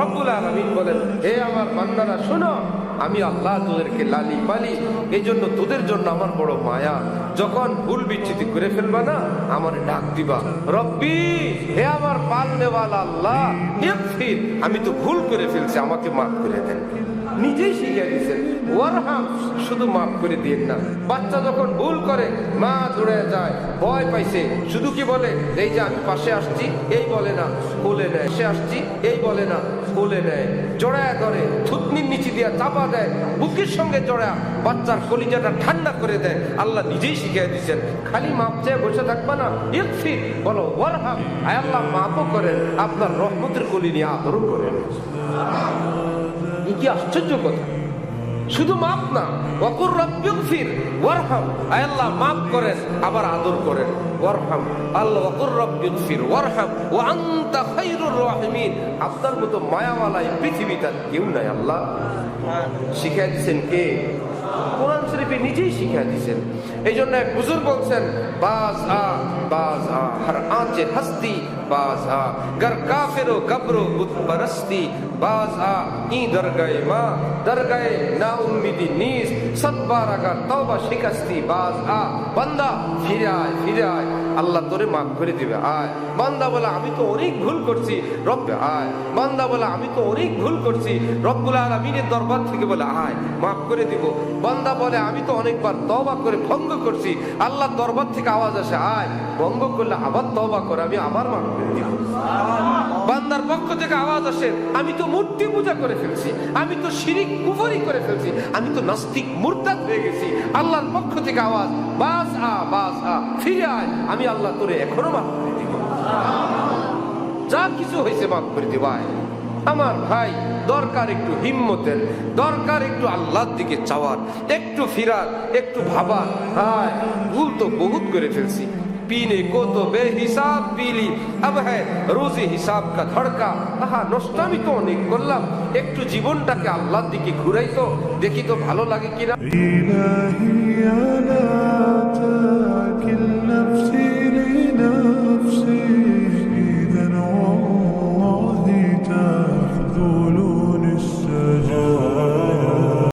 রব্বুল আলমিন বলেন হে আমার বান্দারা শোনো। আমি আল্লাহ তোদেরকে লালি পালি এই জন্য তোদের জন্য আমার বড় মায়া। যখন ভুল বিচ্ছিতি করে ফেলবা না, আমার ডাক দিবা, রব্বি, হে আমার পালনেওয়ালা আল্লাহ আমি তো ভুল করে ফেলছি, আমাকে মাফ করে দেন। নিজেই শিখে দিয়েছেন, ওয়ারহাম, শুধু মাফ করে দিন না। বাচ্চা যখন ভুল করে, মা দৌড়ে যায়, ভয় পাইছে, শুধু কি বলে, এই যে আমি পাশে আসছি, এই বলে না, কোলে নেয় সে আসছি, এই বলে না, কোলে নেয়। জড়ায় ধরে, থুতনির নিচে দিয়া চাপা দেয় বুকের সঙ্গে জড়া, বাচ্চার কলিজাটা ঠান্ডা করে দেয়। আল্লাহ নিজেই শিখিয়ে দিচ্ছেন খালি মাপ চেয়ে বসে থাকবে না ইকফির বলো, ওয়ারহাম। আল্লাহ মাপও করেন, আপনার রহমতের কলি নিয়ে আদরও করেন। কি আশ্চর্য কথা। শুধু মাপ না অকুর রব্বিগফির ওয়ারহাম। আয় আল্লাহ মাফ করেন, আবার আদর করেন। ওয়ারহাম, আল্লাহ অকুর রব্বিগফির ওয়ারহাম। ওয়া আনতা খায়রুর রাহিমিন। আপনার মতো মায়াওয়ালা পৃথিবীতে কেউ নাই, আল্লাহ। শিখিয়ে দিয়েছেন কে? কোরআন শরীফে নিজেই শিখিয়ে দিয়েছেন। এই জন্য এক বুজুর্গ বলছেন, বাজ আ বাজ আ, হর আঁচে হস্তি, বাজ আ, গর কাফেরো গবরো বুত পরস্তি, বাজ আ, ই দরগায়ে মা, দরগায়ে না উম্মিদি নিস সতবার আগার তওবা শিকাস্তি, বাজ আ, বান্দা ফিরে আয় ফিরে আয়, আল্লাহ তোরে মাফ করে দিবে, আয়। বান্দা বলে, আমি তো অনেক ভুল করছি, রব্বে, আয়। বান্দা বলে, আমি তো অনেক ভুল করছি, রব্বুল আলমিনের দরবার থেকে বলে, আয়, মাফ করে দিব। বান্দা বলে, আমি তো অনেকবার তবা করে ভঙ্গ করছি। আল্লাহ দরবার থেকে আওয়াজ আসে, আয়, ভঙ্গ করলে আবার তবা করে, আমি আবার মাফ করে দিব বান্দার পক্ষ থেকে আওয়াজ আসে, আমি তো মূর্তি পূজা করে ফেলছি, আমি তো শিরিক কুফরি করে ফেলছি, আমি তো নাস্তিক মুরতাদ হয়ে গেছি। আল্লাহর পক্ষ থেকে আওয়াজ, বাস আ বাস আ, ফিরে আয়, আমি আল্লাহ তোরে এখনও মাফ করে দিব। যা কিছু হয়েছে মাফ করে দিবাই আমার ভাই দরকার একটু হিম্মতের দরকার একটু আল্লাহর দিকে চাওয়ার একটু ফিরার একটু ভাবার হায় ভুল তো বহুত করে ফেলছি पीने को तो बेहिसाब पीली अब है রোজে হিসাব কা ধড়কা আহা নষ্টামি তো অনেক করলাম একটু জীবনটাকে আল্লাহর দিকে ঘুরাই তো দেখি তো ভালো লাগে কিনা